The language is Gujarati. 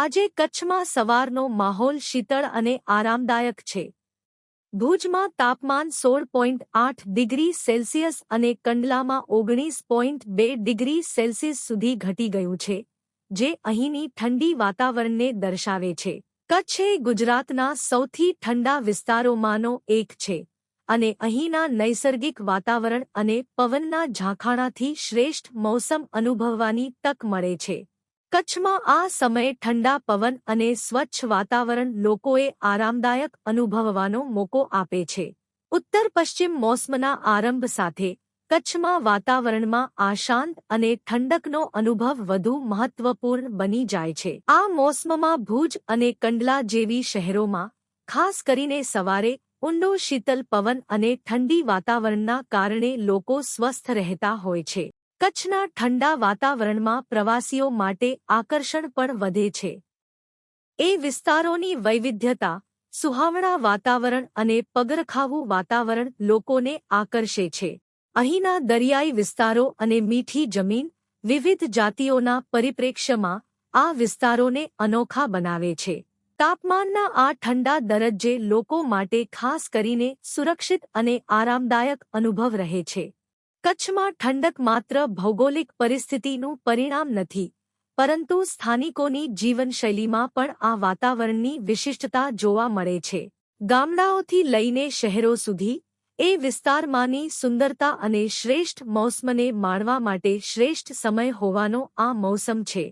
આજે કચ્છમાં સવારનો માહોલ શીતળ અને આરામદાયક છે. ભુજમાં તાપમાન સોળ પોઈન્ટ આઠ ડિગ્રી સેલ્સિયસ અને કંડલામાં ઓગણીસ પોઈન્ટ બે ડિગ્રી સેલ્સિયસ સુધી ઘટી ગયું છે, જે અહીંની ઠંડી વાતાવરણને દર્શાવે છે. કચ્છ એ ગુજરાતના સૌથી ઠંડા વિસ્તારોમાંનો એક છે અને અહીંના નૈસર્ગિક વાતાવરણ અને પવનના ઝાંખાણાથી શ્રેષ્ઠ મોસમ અનુભવવાની તક મળે છે. કચ્છમાં આ સમયે ઠંડા પવન અને સ્વચ્છ વાતાવરણ લોકોએ આરામદાયક અનુભવવાનો મોકો આપે છે. ઉત્તર પશ્ચિમ મોસમના આરંભ સાથે કચ્છમાં વાતાવરણમાં આ શાંત અને ઠંડકનો અનુભવ વધુ મહત્વપૂર્ણ બની જાય છે. આ મોસમમાં ભુજ અને કંડલા જેવી શહેરોમાં, ખાસ કરીને સવારે, ઊંડો શીતલ પવન અને ઠંડી વાતાવરણના કારણે લોકો સ્વસ્થ રહેતા હોય છે. કચ્છના ઠંડા વાતાવરણમાં પ્રવાસીઓ માટે આકર્ષણ પણ વધે છે. એ વિસ્તારોની વૈવિધ્યતા, સુહાવણા વાતાવરણ અને પગરખાવું વાતાવરણ લોકોને આકર્ષે છે. અહીંના દરિયાઈ વિસ્તારો અને મીઠી જમીન વિવિધ જાતિઓના પરિપ્રેક્ષ્યમાં આ વિસ્તારોને અનોખા બનાવે છે. તાપમાનના આ ઠંડા દરજ્જે લોકો માટે ખાસ કરીને સુરક્ષિત અને આરામદાયક અનુભવ રહે છે. કચ્છમાં ઠંડક માત્ર ભૌગોલિક પરિસ્થિતિનું પરિણામ નથી, પરંતુ સ્થાનિકોની જીવનશૈલીમાં પણ આ વાતાવરણની વિશિષ્ટતા જોવા મળે છે. ગામડાઓથી લઈને શહેરો સુધી, એ વિસ્તારમાંની સુંદરતા અને શ્રેષ્ઠ મોસમને માણવા માટે શ્રેષ્ઠ સમય હોવાનો આ મોસમ છે.